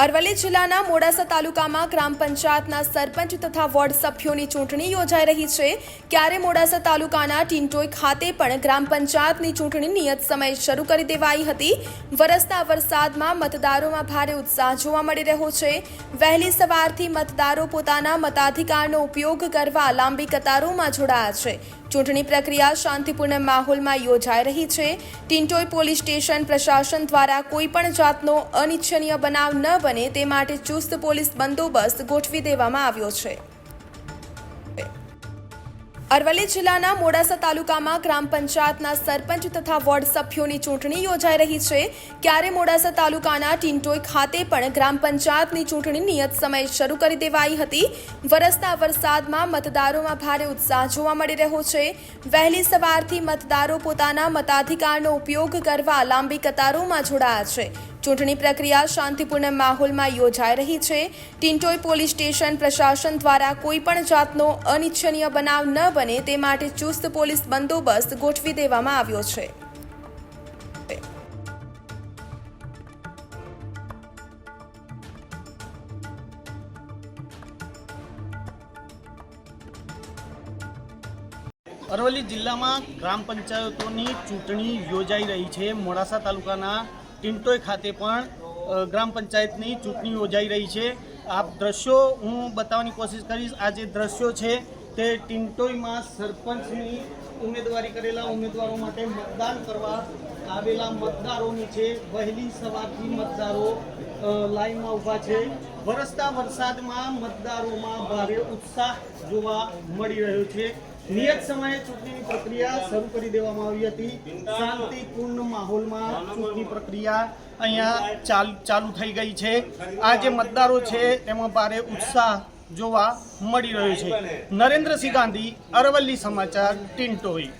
અરવલ્લી જિલ્લાના મોડાસા તાલુકામાં ગ્રામ પંચાયતના સરપંચ તથા વોર્ડ સભ્યોની ચૂંટણી યોજાઈ રહી છે. ત્યારે મોડાસા તાલુકાના ટીંટોઈ ખાતે પણ ગ્રામ પંચાયતની ચૂંટણી નિયત સમયે શરૂ કરી દેવાઈ હતી. વરસતા વરસાદમાં મતદારોમાં ભારે ઉત્સાહ જોવા મળી રહ્યો છે. વહેલી સવારથી મતદારો પોતાના મતાધિકારનો ઉપયોગ કરવા લાંબી કતારોમાં જોડાયા છે. ચૂંટણી પ્રક્રિયા શાંતિપૂર્ણ માહોલમાં યોજાઈ રહી છે. ટીંટોઈ પોલીસ સ્ટેશન પ્રશાસન દ્વારા કોઈપણ જાતનો અનિચ્છનીય બનાવ ન બને તે માટે ચુસ્ત પોલીસ બંદોબસ્ત ગોઠવી દેવામાં આવ્યો છે. અરવલ્લી જિલ્લાના મોડાસા તાલુકામાં ગ્રામ પંચાયતના સરપંચ તથા વોર્ડ સભ્યોની ચૂંટણી યોજાઈ રહી છે. ત્યારે મોડાસા તાલુકાના ટીન્ટોઈ ખાતે પણ ગ્રામ પંચાયતની ચૂંટણી નિયત સમયે શરૂ કરી દેવાઈ હતી. વરસતા વરસાદમાં મતદારોમાં ભારે ઉત્સાહ જોવા મળી રહ્યો છે. વહેલી સવારથી મતદારો પોતાના મતાધિકારનો ઉપયોગ કરવા લાંબી કતારોમાં જોડાયા છે. ચૂંટણી પ્રક્રિયા શાંતિપૂર્ણ માહોલમાં યોજાઈ રહી છે. ટિન્ટોઈ પોલીસ સ્ટેશન પ્રશાસન દ્વારા કોઈપણ જાતનો અનિચ્છનીય બનાવ ન બને તે માટે ચુસ્ત પોલીસ બંદોબસ્ત ગોઠવી દેવામાં આવ્યો છે. અરવલ્લી જિલ્લામાં ગ્રામ પંચાયતોની ચૂંટણી યોજાઈ રહી છે. મોડાસા તાલુકાના ટિન્ટોઈ ખાતે પણ ગ્રામ પંચાયતની ચૂંટણી યોજાઈ રહી છે. આ દ્રશ્યો હું બતાવવાની કોશિશ કરીશ. આ જે દ્રશ્યો છે તે ટિન્ટોઈમાં સરપંચની ઉમેદવારી કરેલા ઉમેદવારો માટે મતદાન કરવા આવેલા મતદારોની છે. વહેલી સવારથી મતદારો લાઈનમાં ઊભા છે. વરસતા વરસાદમાં મતદારોમાં ભારે ઉત્સાહ જોવા મળી રહ્યો છે. નિયત સમયે ચૂંટણીની પ્રક્રિયા શરૂ કરી દેવામાં આવી હતી. શાંતિપૂર્ણ માહોલમાં ચૂંટણી પ્રક્રિયા અહીંયા ચાલ, ચાલુ થઈ ગઈ છે. આ જે મતદારો છે, એમાં ભારે ઉત્સાહ જોવા મળી રહ્યો છે. નરેન્દ્રસિંહ ગાંધી, અરવલ્લી સમાચાર, ટિન્ટોઈ.